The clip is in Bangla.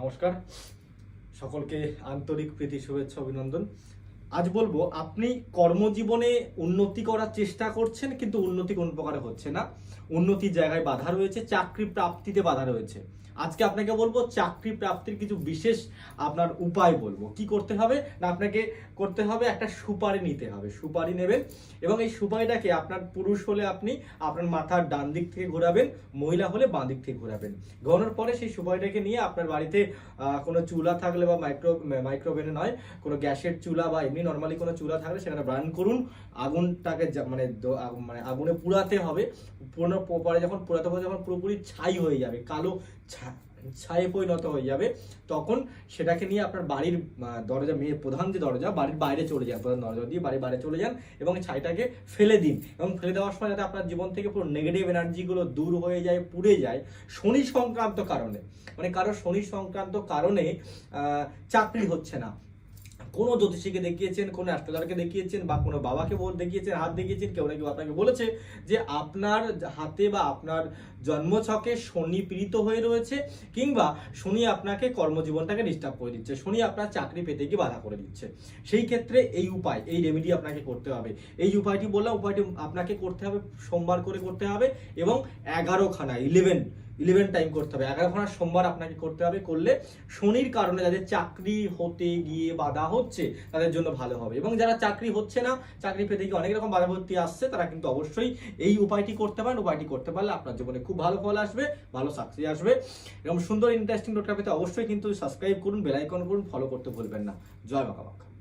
নমস্কার। সকলকে আন্তরিক প্রীতি, শুভেচ্ছা, অভিনন্দন। আজ বলব, আপনি কর্মজীবনে উন্নতি করার চেষ্টা করছেন, কিন্তু উন্নতি কোন প্রকারে হচ্ছে না। উন্নতির জায়গায় বাধা রয়েছে, চাকরি প্রাপ্তিতে বাধা রয়েছে। আজকে আপনাকে বলব, চাকরি প্রাপ্তির কিছু বিশেষ আপনার উপায় বলব। কি করতে হবে? না, আপনাকে করতে হবে একটা সুপারি নিতে হবে, সুপারি নেবেন এবং এই সুপারিটাকে আপনার পুরুষ হলে আপনি আপনার মাথার ডান দিক থেকে ঘোরাবেন, মহিলা হলে বাঁ দিক থেকে ঘোরাবেন। ঘোরানোর পরে সেই সুপারিটাকে নিয়ে আপনার বাড়িতে কোনো চুলা থাকলে বা মাইক্রো, মাইক্রোওভেনে নয়, কোনো গ্যাসের চুলা বা এমনি নর্মালি কোনো চুলা থাকলে সেখানে ব্রান করুন। আগুনটাকে মানে মানে আগুনে পুরাতে হবে। পুরো পরে যখন পুরাতে হবে যখন পুরোপুরি ছাই হয়ে যাবে, কালো ছা- ছায়ে পরিণত হয়ে যাবে, তখন সেটাকে নিয়ে আপনার বাড়ির দরজা, মেয়ে প্রধান যে দরজা, বাড়ির বাইরে চলে যান, প্রধান দরজা দিয়ে বাড়ির বাইরে চলে যান এবং ছাইটাকে ফেলে দিন এবং ফেলে দেওয়ার সময় যাতে আপনার জীবন থেকে পুরো নেগেটিভ এনার্জিগুলো দূর হয়ে যায়, পুড়ে যায় শনি সংক্রান্ত কারণে। মানে কারও শনি সংক্রান্ত কারণে চাকরি হচ্ছে না। কোনো জ্যোতিষীকে দেখিয়েছেন, কোনো অ্যাস্ট্রোলজারকে দেখিয়েছেন বা কোনো বাবাকে দেখিয়েছেন, হাত দেখিয়েছেন, কেউ না আপনাকে বলেছে যে আপনার হাতে বা আপনার জন্মছকে শনি পীড়িত হয়ে রয়েছে কিংবা শনি আপনাকে কর্মজীবনটাকে ডিস্টার্ব করে দিচ্ছে, শনি আপনার চাকরি পেতে গিয়ে বাধা করে দিচ্ছে। সেই ক্ষেত্রে এই উপায়, এই রেমেডি আপনাকে করতে হবে। এই উপায়টি বললাম, উপায়টি আপনাকে করতে হবে, সোমবার করে করতে হবে এবং এগারোখানা ইলেভেন ইলেভেন টাইম করতে হবে। এগারোখানা সোমবার আপনাকে করতে হবে। করলে শনির কারণে যাদের চাকরি হতে গিয়ে বাধা হচ্ছে, তাদের জন্য ভালো হবে। এবং যারা চাকরি হচ্ছে না, চাকরি পেতে গিয়ে অনেক রকম বাধাবর্তী আসছে, তারা কিন্তু অবশ্যই এই উপায়টি করতে পারেন। উপায়টি করতে পারলে আপনার জীবনে খুব ভালো ফল আসবে, ভালো সাকসেস আসবে। এবং সুন্দর ইন্টারেস্টিং নোটটা পেতে অবশ্যই কিন্তু সাবস্ক্রাইব করুন বেলাইকন করুন ফলো করতে ভুলবেন না। জয় মা কামাখ্যা